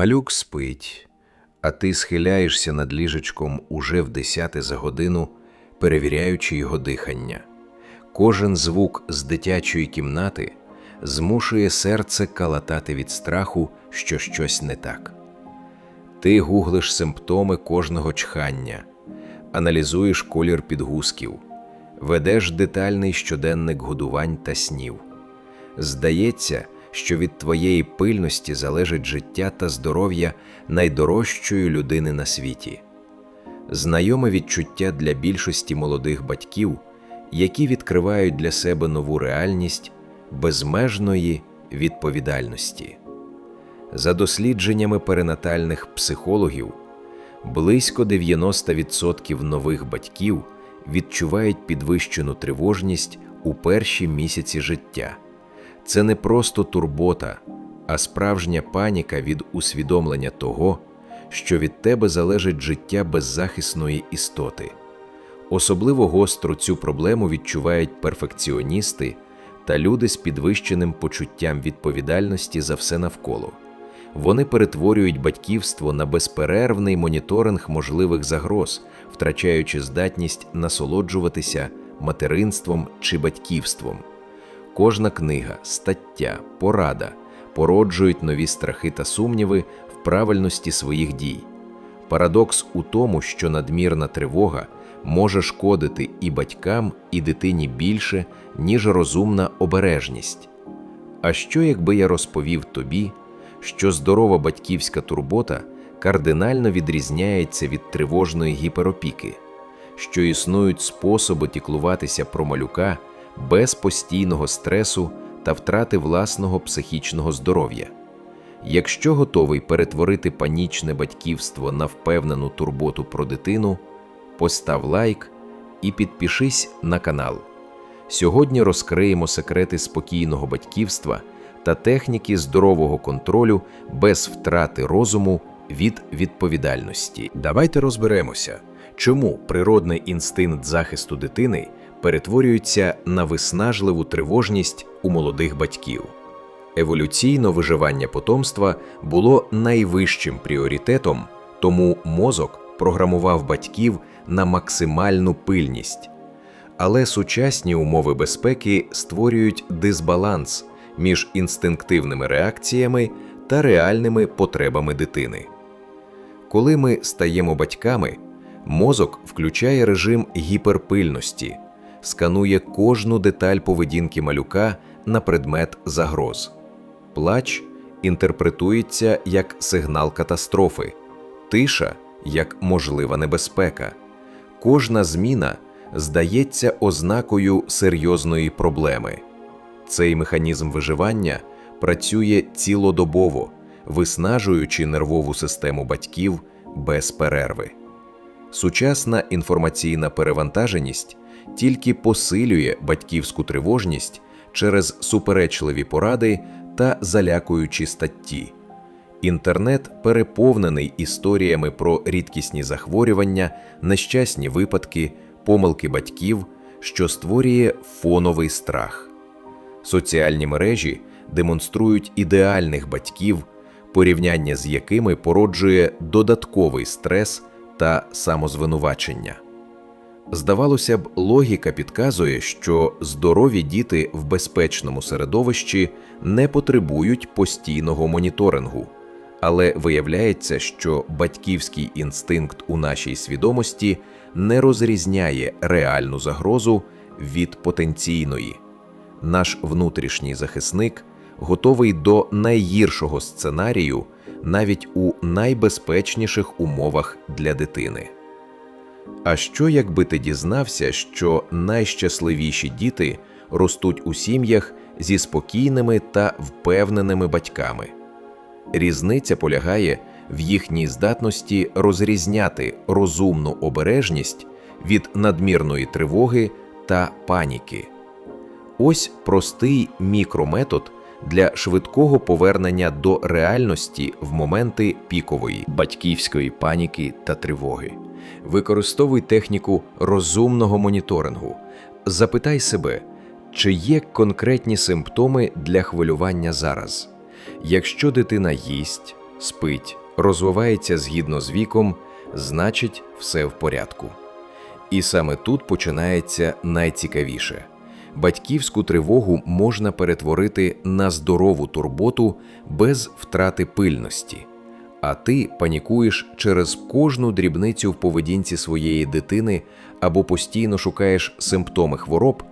Малюк спить, а ти схиляєшся над ліжечком уже в десяте за годину, перевіряючи його дихання. Кожен звук з дитячої кімнати змушує серце калатати від страху, що щось не так. Ти гуглиш симптоми кожного чхання, аналізуєш колір підгузків, ведеш детальний щоденник годувань та снів. Здається, що від твоєї пильності залежить життя та здоров'я найдорожчої людини на світі. Знайоме відчуття для більшості молодих батьків, які відкривають для себе нову реальність безмежної відповідальності. За дослідженнями перинатальних психологів, близько 90% нових батьків відчувають підвищену тривожність у перші місяці життя. Це не просто турбота, а справжня паніка від усвідомлення того, що від тебе залежить життя беззахисної істоти. Особливо гостро цю проблему відчувають перфекціоністи та люди з підвищеним почуттям відповідальності за все навколо. Вони перетворюють батьківство на безперервний моніторинг можливих загроз, втрачаючи здатність насолоджуватися материнством чи батьківством. Кожна книга, стаття, порада породжують нові страхи та сумніви в правильності своїх дій. Парадокс у тому, що надмірна тривога може шкодити і батькам, і дитині більше, ніж розумна обережність. А що, якби я розповів тобі, що здорова батьківська турбота кардинально відрізняється від тривожної гіперопіки, що існують способи тіклуватися про малюка без постійного стресу та втрати власного психічного здоров'я. Якщо готовий перетворити панічне батьківство на впевнену турботу про дитину, постав лайк і підпишись на канал. Сьогодні розкриємо секрети спокійного батьківства та техніки здорового контролю без втрати розуму від відповідальності. Давайте розберемося, чому природний інстинкт захисту дитини перетворюється на виснажливу тривожність у молодих батьків. Еволюційно виживання потомства було найвищим пріоритетом, тому мозок програмував батьків на максимальну пильність. Але сучасні умови безпеки створюють дисбаланс між інстинктивними реакціями та реальними потребами дитини. Коли ми стаємо батьками, мозок включає режим гіперпильності, сканує кожну деталь поведінки малюка на предмет загроз. Плач інтерпретується як сигнал катастрофи, тиша як можлива небезпека. Кожна зміна здається ознакою серйозної проблеми. Цей механізм виживання працює цілодобово, виснажуючи нервову систему батьків без перерви. Сучасна інформаційна перевантаженість тільки посилює батьківську тривожність через суперечливі поради та залякуючі статті. Інтернет переповнений історіями про рідкісні захворювання, нещасні випадки, помилки батьків, що створює фоновий страх. Соціальні мережі демонструють ідеальних батьків, порівняння з якими породжує додатковий стрес та самозвинувачення. Здавалося б, логіка підказує, що здорові діти в безпечному середовищі не потребують постійного моніторингу, але виявляється, що батьківський інстинкт у нашій свідомості не розрізняє реальну загрозу від потенційної. Наш внутрішній захисник готовий до найгіршого сценарію навіть у найбезпечніших умовах для дитини. А що, якби ти дізнався, що найщасливіші діти ростуть у сім'ях зі спокійними та впевненими батьками? Різниця полягає в їхній здатності розрізняти розумну обережність від надмірної тривоги та паніки. Ось простий мікрометод для швидкого повернення до реальності в моменти пікової батьківської паніки та тривоги. Використовуй техніку розумного моніторингу. Запитай себе, чи є конкретні симптоми для хвилювання зараз. Якщо дитина їсть, спить, розвивається згідно з віком, значить, все в порядку. І саме тут починається найцікавіше. Батьківську тривогу можна перетворити на здорову турботу без втрати пильності, а ти панікуєш через кожну дрібницю в поведінці своєї дитини або постійно шукаєш симптоми хвороб.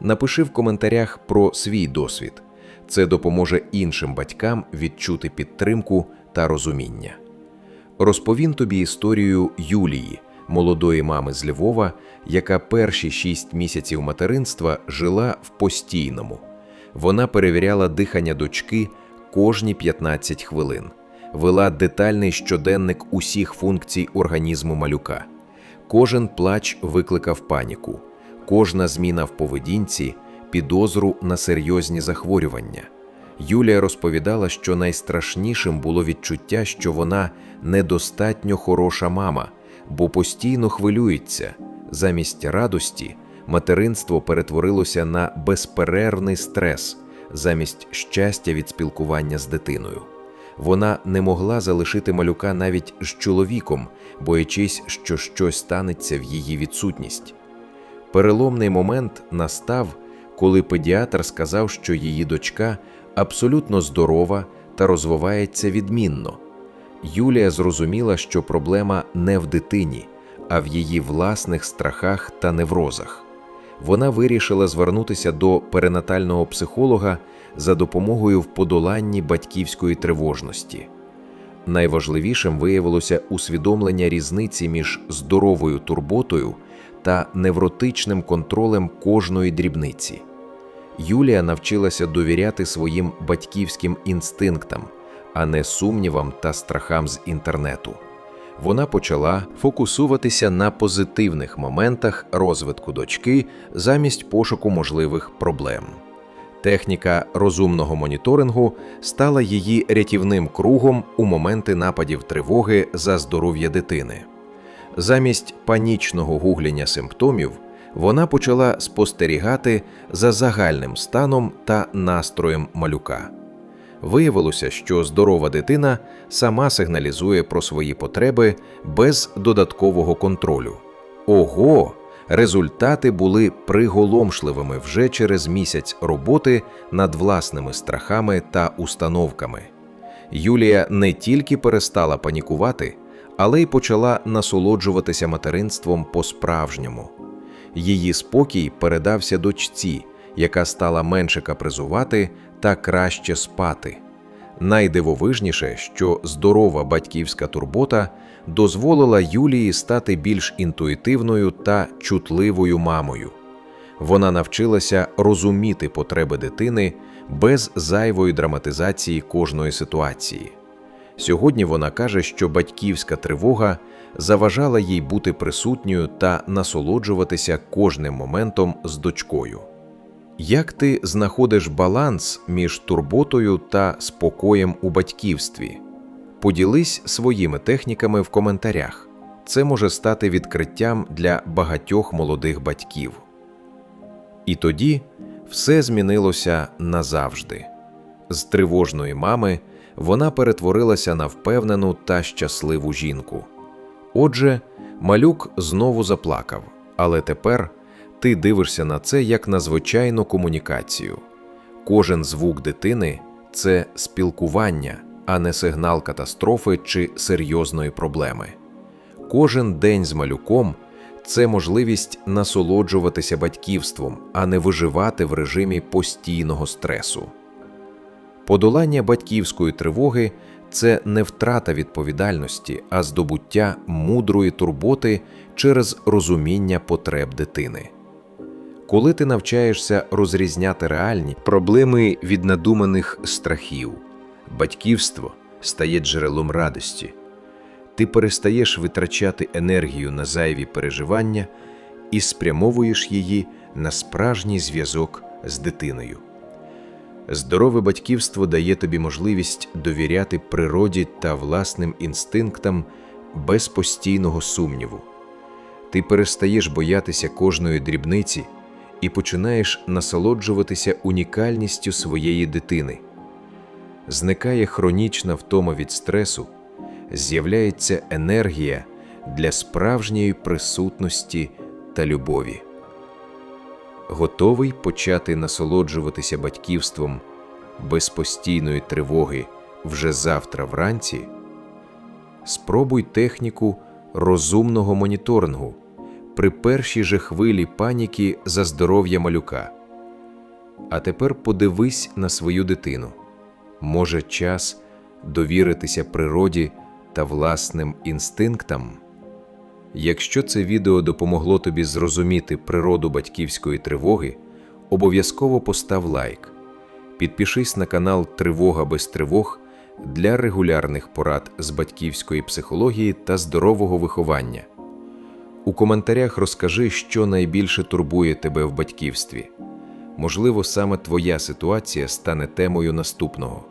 Напиши в коментарях про свій досвід. Це допоможе іншим батькам відчути підтримку та розуміння. Розповім тобі історію Юлії, молодої мами з Львова, яка перші шість місяців материнства жила в постійному. Вона перевіряла дихання дочки кожні 15 хвилин, вела детальний щоденник усіх функцій організму малюка. Кожен плач викликав паніку, кожна зміна в поведінці підозру на серйозні захворювання. Юлія розповідала, що найстрашнішим було відчуття, що вона недостатньо хороша мама, бо постійно хвилюється. Замість радості материнство перетворилося на безперервний стрес, замість щастя від спілкування з дитиною. Вона не могла залишити малюка навіть з чоловіком, боячись, що щось станеться в її відсутність. Переломний момент настав, коли педіатр сказав, що її дочка абсолютно здорова та розвивається відмінно. Юлія зрозуміла, що проблема не в дитині, а в її власних страхах та неврозах. Вона вирішила звернутися до перинатального психолога за допомогою в подоланні батьківської тривожності. Найважливішим виявилося усвідомлення різниці між здоровою турботою та невротичним контролем кожної дрібниці. Юлія навчилася довіряти своїм батьківським інстинктам, а не сумнівам та страхам з інтернету. Вона почала фокусуватися на позитивних моментах розвитку дочки замість пошуку можливих проблем. Техніка розумного моніторингу стала її рятівним кругом у моменти нападів тривоги за здоров'я дитини. Замість панічного гуглення симптомів вона почала спостерігати за загальним станом та настроєм малюка. Виявилося, що здорова дитина сама сигналізує про свої потреби без додаткового контролю. Ого! Результати були приголомшливими вже через місяць роботи над власними страхами та установками. Юлія не тільки перестала панікувати, але й почала насолоджуватися материнством по-справжньому. Її спокій передався дочці, яка стала менше капризувати та краще спати. Найдивовижніше, що здорова батьківська турбота дозволила Юлії стати більш інтуїтивною та чутливою мамою. Вона навчилася розуміти потреби дитини без зайвої драматизації кожної ситуації. Сьогодні вона каже, що батьківська тривога заважала їй бути присутньою та насолоджуватися кожним моментом з дочкою. Як ти знаходиш баланс між турботою та спокоєм у батьківстві? Поділись своїми техніками в коментарях. Це може стати відкриттям для багатьох молодих батьків. І тоді все змінилося назавжди. З тривожної мами вона перетворилася на впевнену та щасливу жінку. Отже, малюк знову заплакав, але тепер ти дивишся на це як на звичайну комунікацію. Кожен звук дитини це спілкування, а не сигнал катастрофи чи серйозної проблеми. Кожен день з малюком це можливість насолоджуватися батьківством, а не виживати в режимі постійного стресу. Подолання батьківської тривоги це не втрата відповідальності, а здобуття мудрої турботи через розуміння потреб дитини. Коли ти навчаєшся розрізняти реальні проблеми від надуманих страхів, батьківство стає джерелом радості, ти перестаєш витрачати енергію на зайві переживання і спрямовуєш її на справжній зв'язок з дитиною. Здорове батьківство дає тобі можливість довіряти природі та власним інстинктам без постійного сумніву. Ти перестаєш боятися кожної дрібниці і починаєш насолоджуватися унікальністю своєї дитини. зникає хронічна втома від стресу, з'являється енергія для справжньої присутності та любові. Готовий почати насолоджуватися батьківством без постійної тривоги вже завтра вранці? Спробуй техніку розумного моніторингу при першій же хвилі паніки за здоров'я малюка. А тепер подивись на свою дитину. Може, час довіритися природі та власним інстинктам? Якщо це відео допомогло тобі зрозуміти природу батьківської тривоги, обов'язково постав лайк. Підпишись на канал Тривога без тривог для регулярних порад з батьківської психології та здорового виховання. У коментарях розкажи, що найбільше турбує тебе в батьківстві. Можливо, саме твоя ситуація стане темою наступного.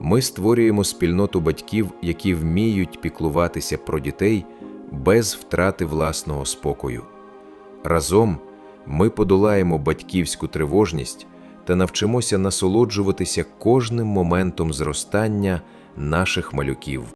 Ми створюємо спільноту батьків, які вміють піклуватися про дітей без втрати власного спокою. Разом ми подолаємо батьківську тривожність та навчимося насолоджуватися кожним моментом зростання наших малюків.